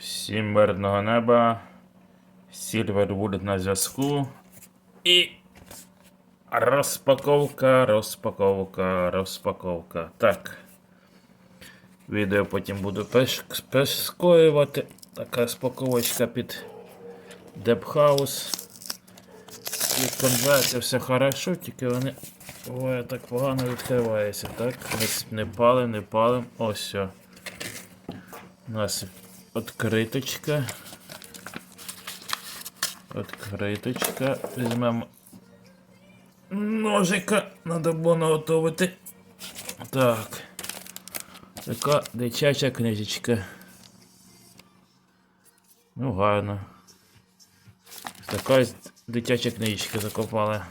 Всім мирного неба. Сільвер буде на зв'язку. І. Розпаковка, розпаковка, розпаковка. Так. Відео потім буду пеш- Така спаковочка під Депхаус. І конверти все хорошо, тільки вони. Ой, так погано відкриваються, так? Не, не палим, не палим. Ось все. У нас відкриточка. Відкриточка. Візьмемо ножика. Надо було наготовити. Так. Така дитяча книжечка. Ну, гарно. Така дитяча книжечка закопали.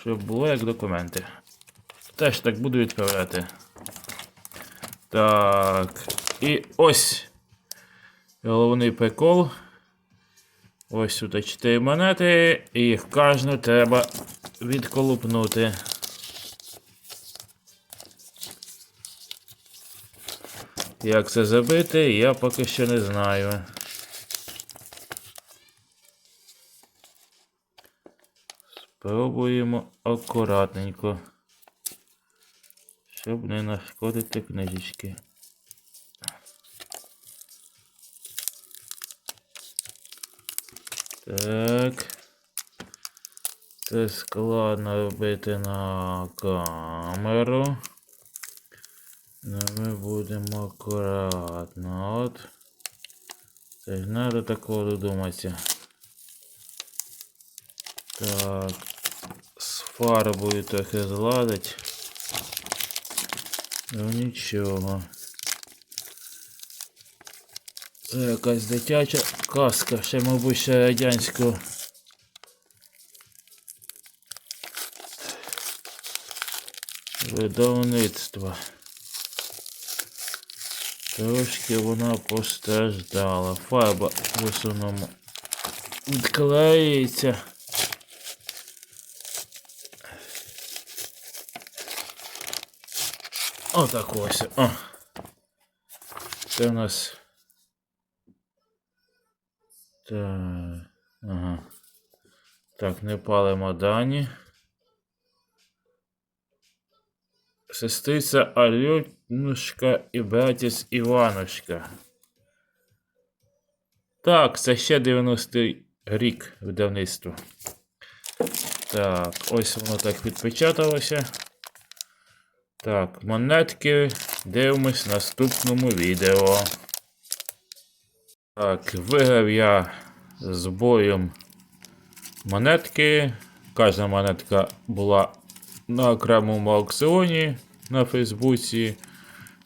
Щоб було як документи. Теж так буду відправляти. Так. І ось. Головний прикол. Ось тут 4 монети. І їх кожну треба відколупнути. Як це зробити, я поки що не знаю. Спробуємо акуратненько. Щоб не нашкодити книжечки. Так. Це складно робити на камеру. Но ми будемо акуратно. От. Це ж треба такого додуматися. Так. З фарбою трохи зладить. Ну нічого. Це якась дитяча казка, ще, мабуть, ще радянського. Видавництва. Трошки вона постраждала. Фарба в основному відклеїться. Отак ось. О. Це у нас. Так. Ага. Так, не палимо дані. Сестриця Альонушка і братець Іванушка. Так, це ще 90-й рік видавництва. Так, ось воно так відпечаталося. Так, монетки дивимось в наступному відео. Так, виграв я з боєм монетки. Кожна монетка була на окремому аукціоні на Фейсбуці.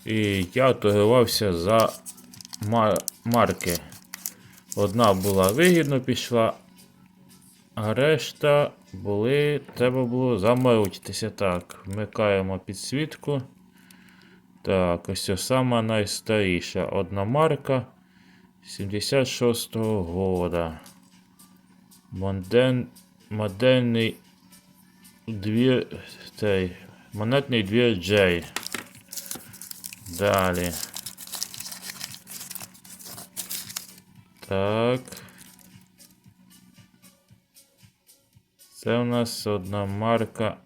І я торгувався за мар- марки. Одна була вигідно пішла, а решта були, треба було заморочитися. Так, вмикаємо підсвітку. Так, ось це сама найстаріша одна марка 76-го года. Моден, модельний двір, цей, монетний двір Джей. Далі. Так. Це у нас одна марка.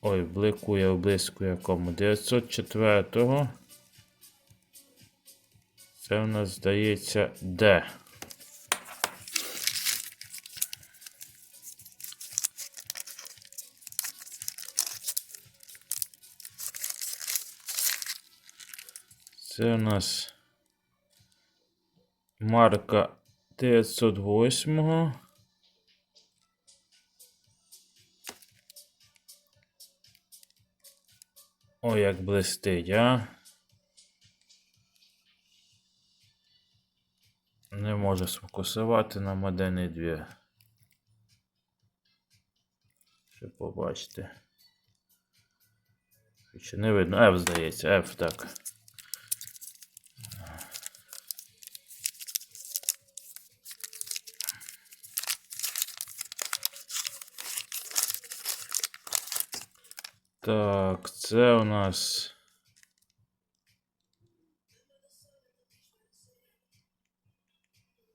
Ой, бликує, блискує кому. 904-го. Це у нас здається Д. Це у нас марка 908. Ой, як блистить, а. Не можу сфокусувати на модельний 2. Щоб побачити. Чи не видно? F здається, F так. Так, це у нас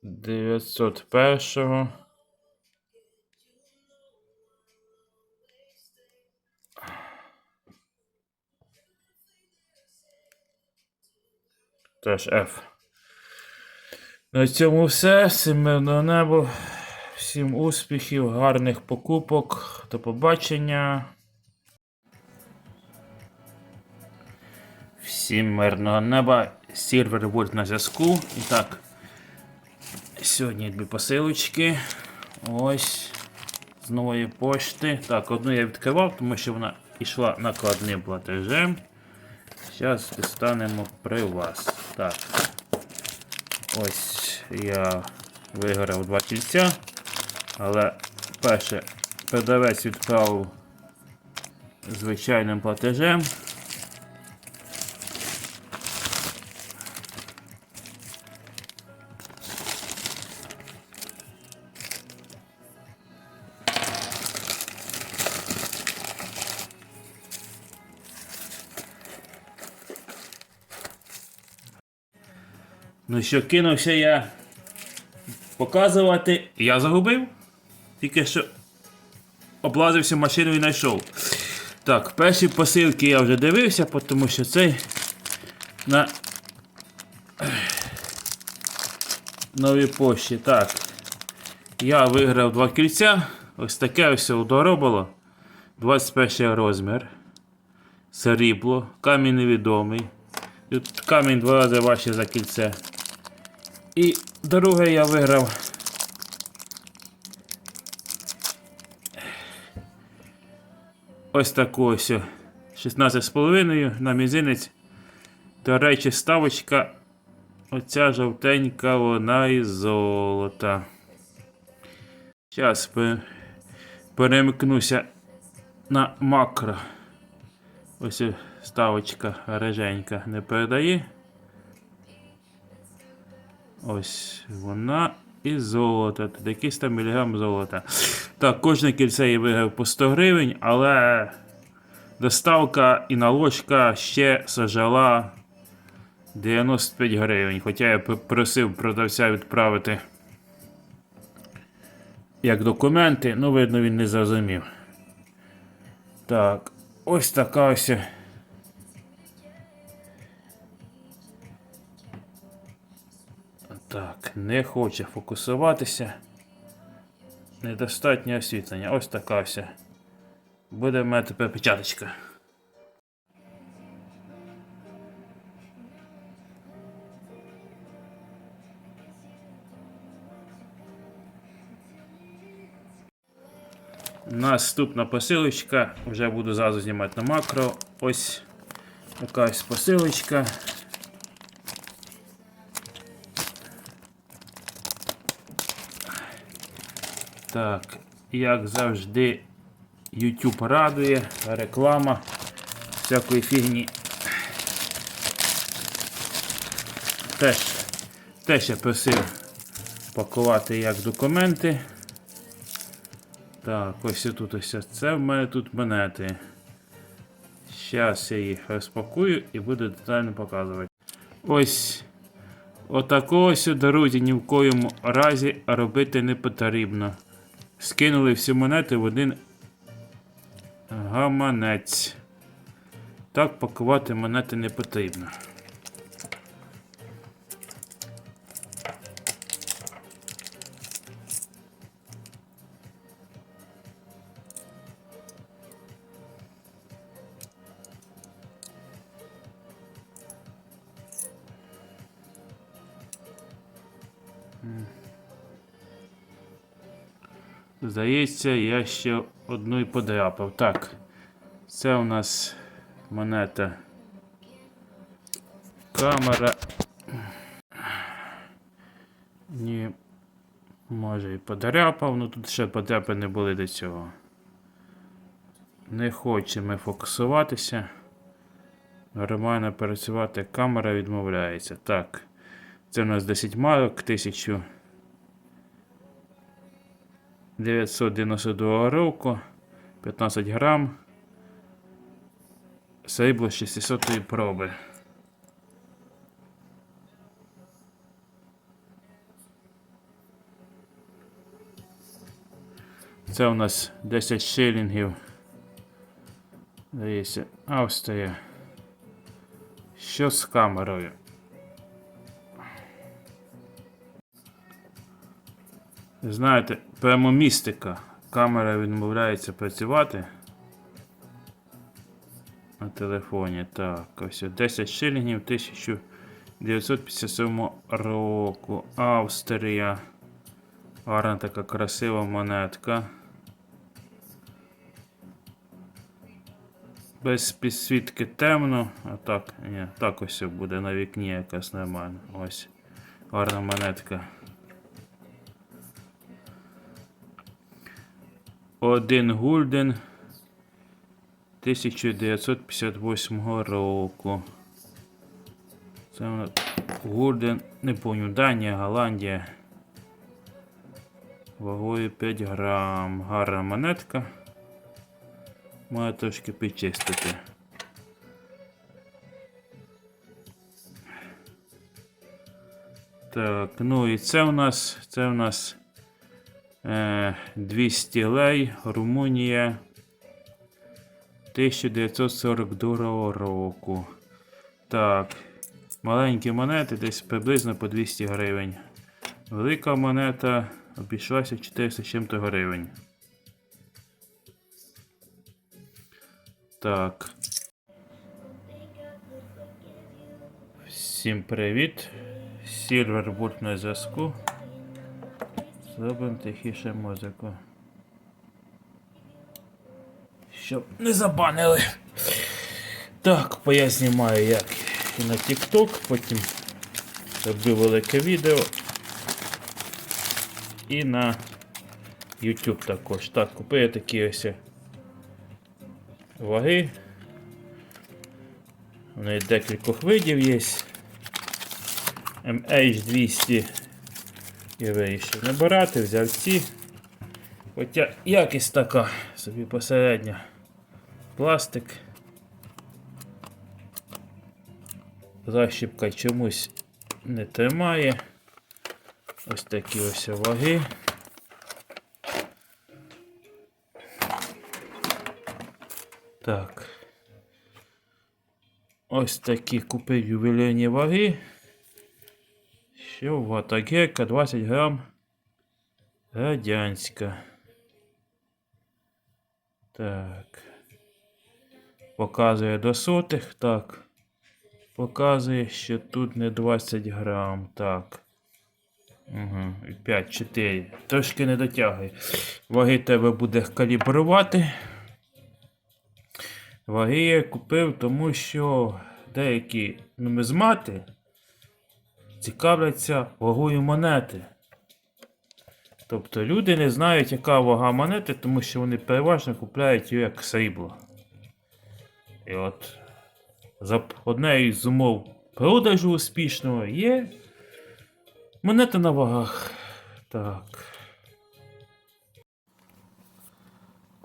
901. Теж F. На цьому все. Всім мирного неба. Всім успіхів, гарних покупок. До побачення. Всім мирного неба. Сірвер Вольт на зв'язку. І так. Сьогодні дві посилочки. Ось. З нової пошти. Так, одну я відкривав, тому що вона йшла накладним платежем. Зараз дістанемо при вас. Так. Ось я виграв два кільця. Але перше продавець відправив звичайним платежем. Що, кинувся я показувати. Я загубив. Тільки що облазився машину і знайшов. Так, перші посилки я вже дивився, тому що цей на новій пошті. Так. Я виграв два кільця. Ось таке удоро було. 21 розмір. Срібло. Камінь невідомий. Тут камінь два рази важче за кільце. І друге я виграв. Ось таку ось 16,5 на мізинець. До речі, ставочка. Оця жовтенька, вона із золота. Зараз перемикнуся на макро. Ось ставочка реженька не передає. Ось вона і золото. Тут якийсь там міліграм золота. Так, кожне кільце я виграв по 100 гривень, але доставка і наложка ще сажала 95 гривень. Хоча я просив продавця відправити як документи, ну, видно, він не зрозумів. Так, ось така ось. Так, не хоче фокусуватися. Недостатнє освітлення. Ось така ось. Буде в мене тепер печаточка. Наступна посилочка. Вже буду зразу знімати на макро. Ось якась посилочка. Так, як завжди, YouTube радує, реклама всякої фігні. Теж, теж я просив пакувати як документи. Так, ось тут ось це в мене тут монети. Зараз я їх розпакую і буду детально показувати. Ось отакого ось, друзі, ні в коєму разі робити не потрібно. Скинули всі монети в один гаманець. Так пакувати монети не потрібно. Здається, я ще одну і подряпав. Так. Це у нас монета. Камера. Ні. Може і подряпав, ну тут ще подряпи не були до цього. Не хочемо фокусуватися. Нормально працювати, камера відмовляється. Так. Це у нас 10 марок, 1000. 992 року. 15 грам. Сейбло 600 проби. Це у нас 10 шилінгів. Здається, Австрія. Що з камерою? Знаєте, прямо містика. Камера відмовляється працювати на телефоні. Так, ось 10 шилінгів 1957 року. Австрія. Гарна така красива монетка. Без підсвітки темно, а так, ні, так ось буде на вікні якась нормальна. Ось. Гарна монетка. Один гульден 1958 року. Це гульден, не пам'ятаю, Данія, Голландія. Вагою 5 грам. Гарна монетка. Має трошки підчистити. Так, ну і це у нас, це у нас 200 лей, Румунія 1942 року. Так, маленькі монети десь приблизно по 200 гривень. Велика монета обійшлася 400 чим-то гривень. Так. Всім привіт. Сільвербург на зв'язку. Зробимо тихіше музику. Щоб не забанили. Так, бо я знімаю як і на TikTok, потім роблю велике відео. І на YouTube також. Так, купив я такі ось ваги. Вони декількох видів є. MH200 я вирішив не брати, взяв ці. Хоча якість така, собі посередня. Пластик. Защіпка чомусь не тримає. Ось такі ось ваги. Так. Ось такі купив ювелірні ваги. Що ватагека 20 грам. Радянська. Так. Показує до сотих. Так. Показує, що тут не 20 грам. Так. Угу. 5-4. Трошки не дотягує. Ваги тебе буде калібрувати. Ваги я купив, тому що деякі нумізмати цікавляться вагою монети. Тобто люди не знають, яка вага монети, тому що вони переважно купляють її як срібло. І от за однею з умов продажу успішного є монета на вагах. Так.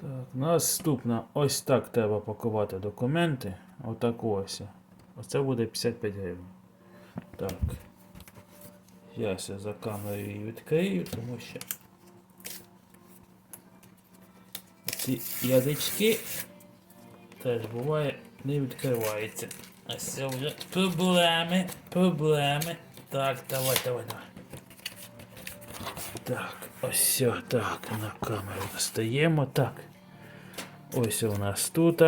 Так, наступна. Ось так треба пакувати документи. Отак ось. Оце буде 55 гривень. Так. Я за камерою її відкрию, тому що ці язички теж буває не відкриваються. А це вже проблеми, проблеми. Так, давай, давай, давай. Так, ось все, так, на камеру достаємо. Так. Ось у нас тут.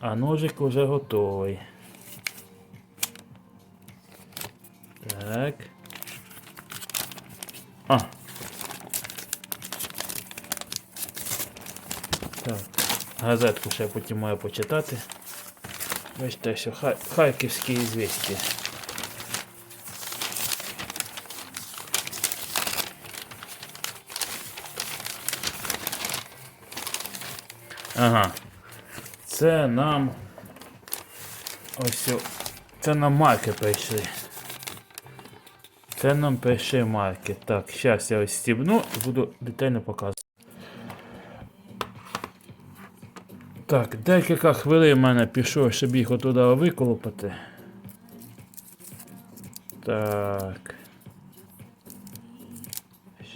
А ножик вже готовий. Так. А. Так. Газетку ще потім маю почитати. Бачите, що Хар... Харківські звісті. Ага. Це нам ось це нам марки прийшли. Це нам прийшли марки. Так, зараз я ось стібну і буду детально показувати. Так, декілька хвилин в мене пішов, щоб їх отуди виколопати. Так.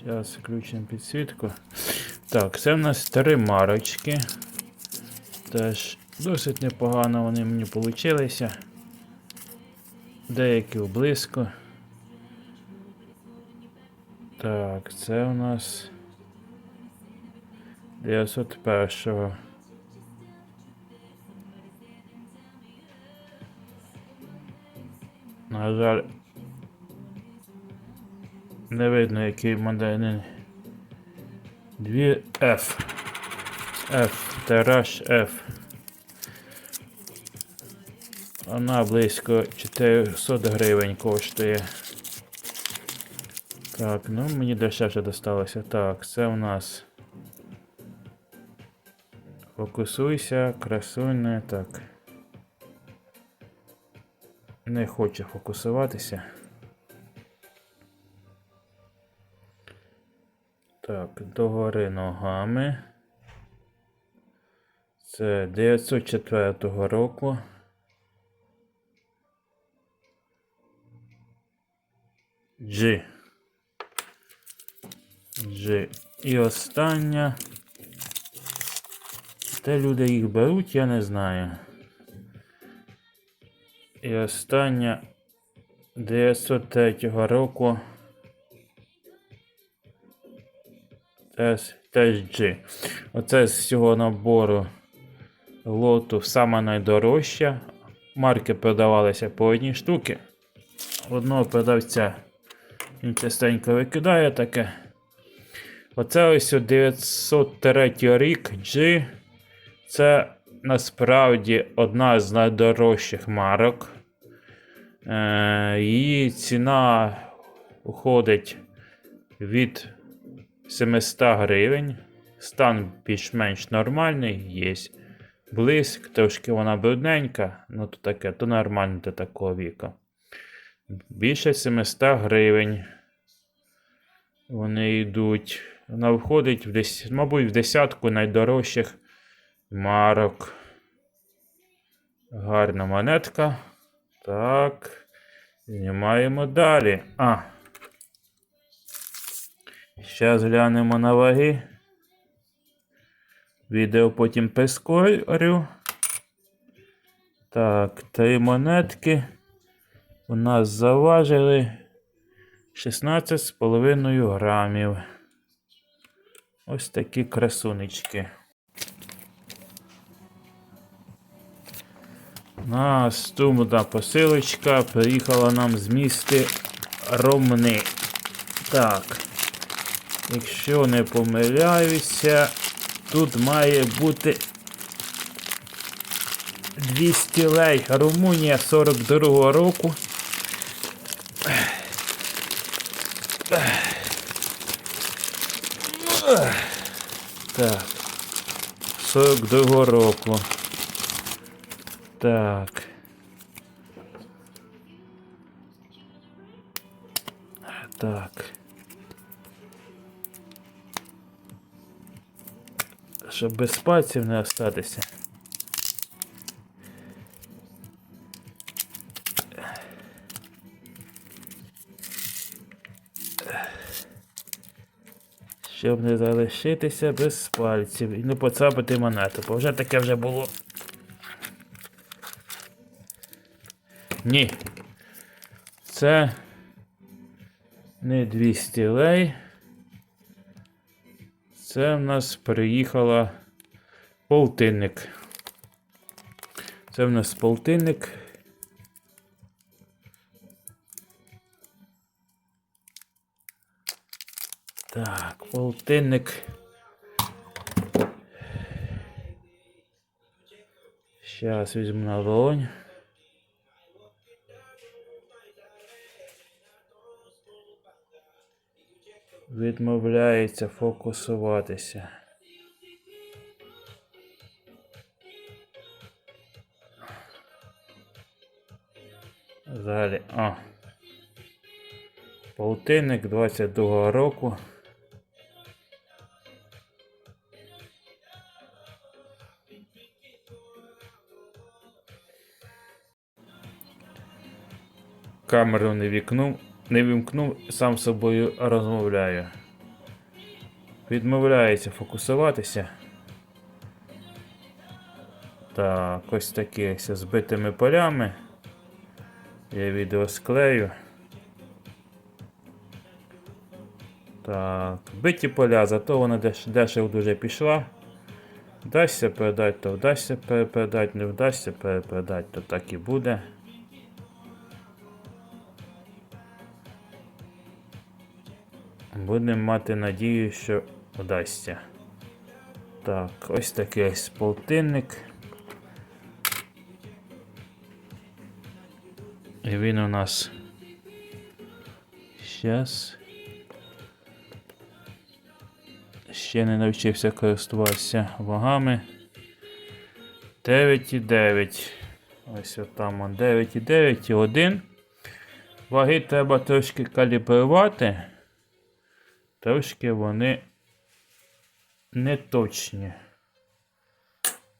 Зараз включимо підсвітку. Так, це в нас три марочки. Теж досить непогано вони мені получилися. Деякі близько. Так, це у нас 901. На жаль, не видно, який модель. 2 F. F. Тираж F. Вона близько 400 гривень коштує. Так, ну мені дешевше досталося. Так, це у нас. Фокусуйся, красуйне, так. Не хоче фокусуватися. Так, догори ногами. Це 904 року. G. G. І остання. Де люди їх беруть, я не знаю. І остання 903 року. Теж, G. Оце з цього набору лоту саме найдорожча. Марки продавалися по одній штуки. Одного продавця він частенько викидає таке. Оце ось 903 рік G. Це насправді одна з найдорожчих марок. Е, її ціна уходить від 700 гривень. Стан більш-менш нормальний, є блиск, трошки вона брудненька, ну то таке, то нормально для такого віку. Більше 700 гривень. Вони йдуть. Вона входить в десь, мабуть, в десятку найдорожчих марок. Гарна монетка. Так. Знімаємо далі. А. Зараз глянемо на ваги. Відео потім прискорю. Так, три монетки. У нас заважили 16,5 грамів. Ось такі красунечки. Наступна посилочка приїхала нам з міста Ромни. Так. Якщо не помиляюся, тут має бути 200 лей. Румунія 42-го року. Так. 42-го року. Так. Так. Щоб без пальців не остатися. Щоб не залишитися без пальців і не поцапати монету, бо вже таке вже було. Ні. Це не 200 лей. Це в нас приїхала полтинник. Це в нас полтинник. Так, полтинник. Зараз візьму на долонь. Відмовляється фокусуватися. Взагалі, а. Полтинник 22 року. Камеру не вікнув, не вімкнув, сам з собою розмовляю. Відмовляється фокусуватися. Так, ось такі ось з збитими полями. Я відео склею. Так, биті поля, зато вона деш, дешево дуже пішла. Вдасться передати, то вдасться пере- передати, не вдасться пере- передати, то так і буде. Будемо мати надію, що вдасться. Так, ось такий ось полтинник. І він у нас. Щас. Ще не навчився користуватися вагами. 9,9. Ось отам он 9,9 і 1. Ваги треба трошки калібрувати. Трошки вони не точні.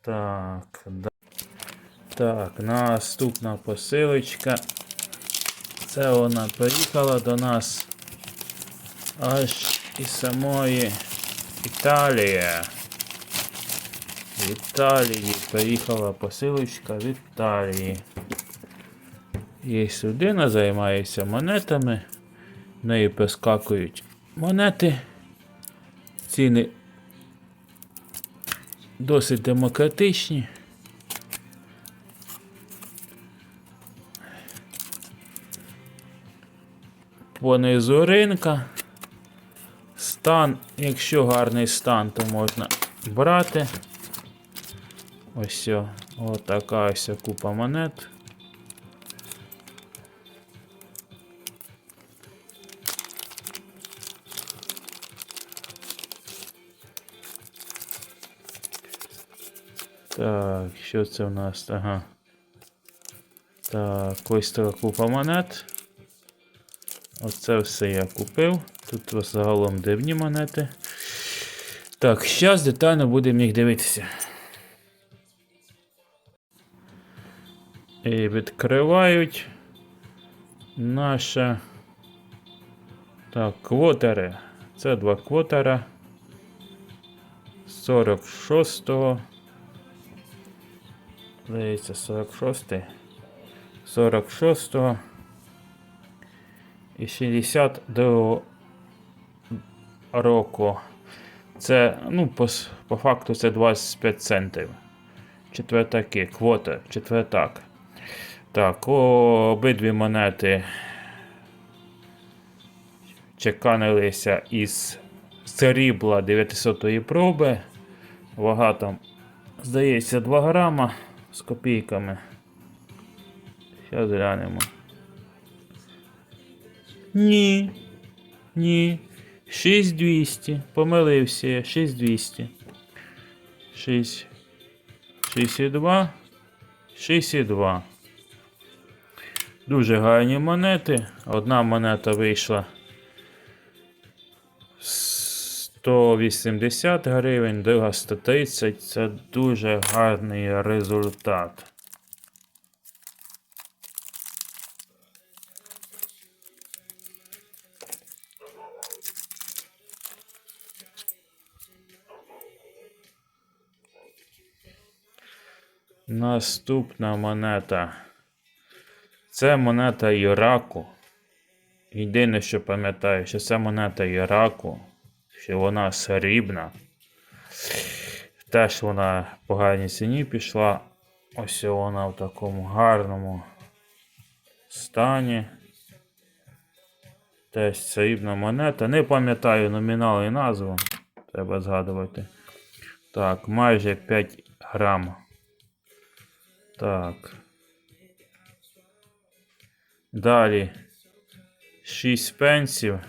Так, да. Так, наступна посилочка. Це вона приїхала до нас аж із самої Італії. В Італії приїхала посилочка в Італії. Є людина займається монетами. В неї прискакують монети. Ціни досить демократичні. Понизу ринка. Стан, якщо гарний стан, то можна брати. Ось о, отака ось купа монет. Так, що це в нас? Ага. Так, ось така купа монет. Оце все я купив. Тут загалом дивні монети. Так, зараз детально будемо їх дивитися. І відкривають наше. Так, квотери. Це два квотера. 46-го. Здається, 46-й. 46-го. І 62 року. Це, ну, по, по факту це 25 центів. Четвертаки, квота, четвертак. Так, обидві монети чеканилися із срібла 900 проби. Вага там, здається, 2 грама з копійками. Зараз глянемо. Ні. Ні. 6200. Помилився я. 6200. 6. 62. 62. Дуже гарні монети. Одна монета вийшла 180 гривень, друга 130. Це дуже гарний результат. Наступна монета. Це монета Іраку. Єдине, що пам'ятаю, що це монета Іраку, що вона срібна. Теж вона в поганій ціні пішла. Ось вона в такому гарному стані. Теж срібна монета. Не пам'ятаю номінал і назву. Треба згадувати. Так, майже 5 грам. Так. Далі. 6 пенсів.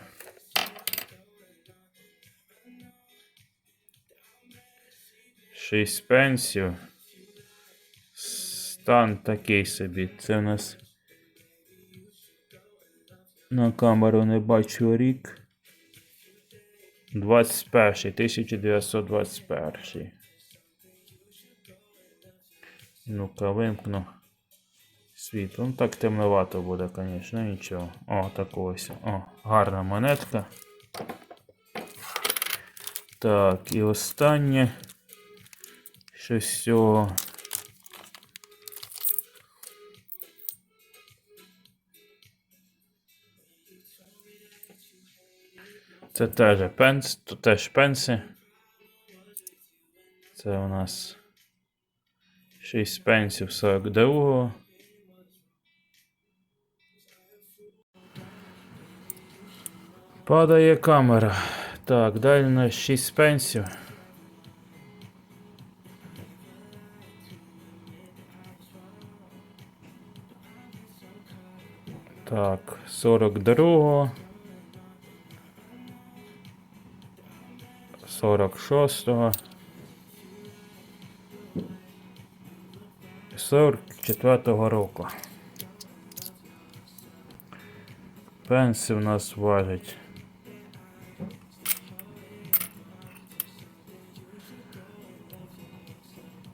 Шість пенсів. Стан такий собі. Це в нас. На камеру не бачу рік. 21 1921. Ну-ка, вимкну світло. Ну так темновато буде, звісно, нічого. О, так ось. О, гарна монетка. Так, і останнє. Щось цього. Це теж пенс, тут теж пенси. Це у нас 6 пенсів 42-го. Падає камера. Так, далі у нас 6 пенсів. Так, 42-го. 46-го. 44-го року. Пенси в нас важать.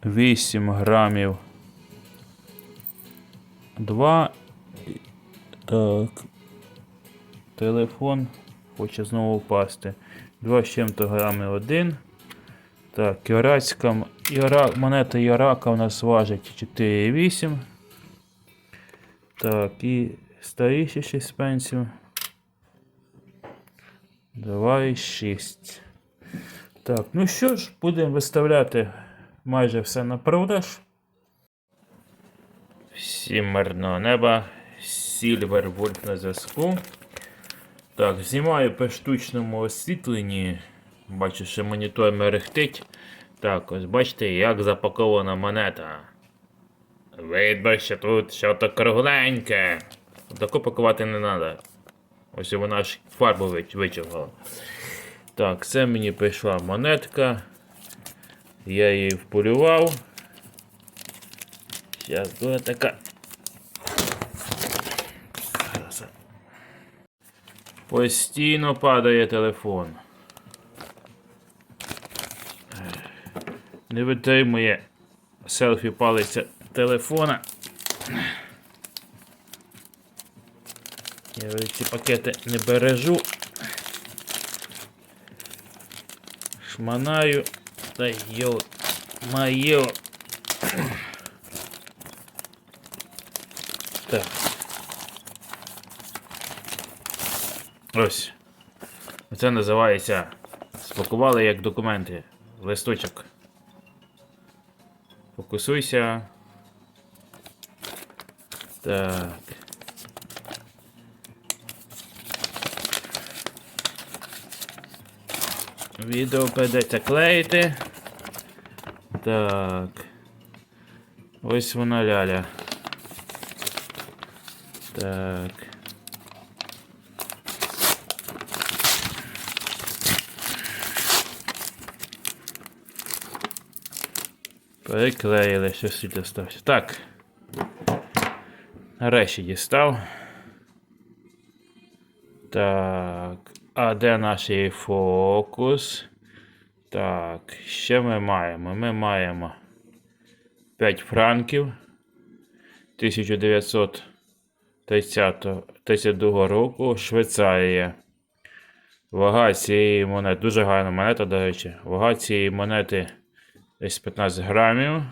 Вісім грамів. Два. Так. Телефон хоче знову впасти. Два з чим-то грами один. Так, Ірацька Іра... монета Ірака у нас важить 4,8. Так, і старіші 6 пенсів. 2,6. Так, ну що ж, будемо виставляти майже все на продаж. Всім мирного неба. Сільвер Вольф на зв'язку. Так, знімаю по штучному освітленні. Бачу, що монітор мерехтить. Так, ось бачите, як запакована монета. Видно, що тут щось кругленьке. Таку пакувати не треба. Ось вона ж фарбу вич- вичавила. Так, це мені прийшла монетка. Я її вполював. Зараз буде така. Зараз. Постійно падає телефон. Не витримує селфі палиця телефона. Я ці пакети не бережу. Шманаю. Та йо майо. Так. Ось. Це називається спакували як документи. Листочок. Фокусуйся. Так. Відео прийдеться клеїти. Так. Ось вона ляля. Так. Переклеїли, що світло стався. Так. Нарешті дістав. Так. А де наш фокус? Так, що ми маємо? Ми маємо 5 франків 1932 року Швейцарія. Вага цієї монети, дуже гарна монета, до речі. Вага цієї монети десь 15 грамів.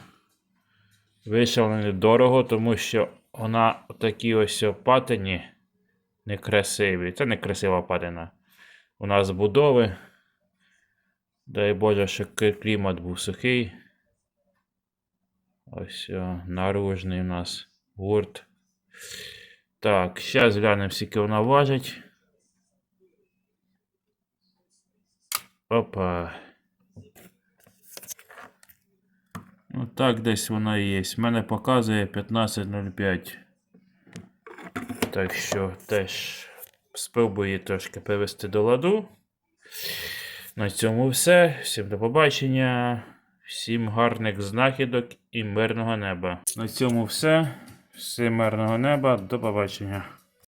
Вийшов недорого, тому що вона такі ось патині некрасиві. Це некрасива патина. У нас будови. Дай Боже, щоб клімат був сухий. Ось о, наружний у нас гурт. Так, зараз глянемо, скільки вона важить. Опа. Ну так десь вона і є. В мене показує 15.05. Так що теж спробую трошки привести до ладу. На цьому все. Всім до побачення. Всім гарних знахідок і мирного неба. На цьому все. Всім мирного неба. До побачення.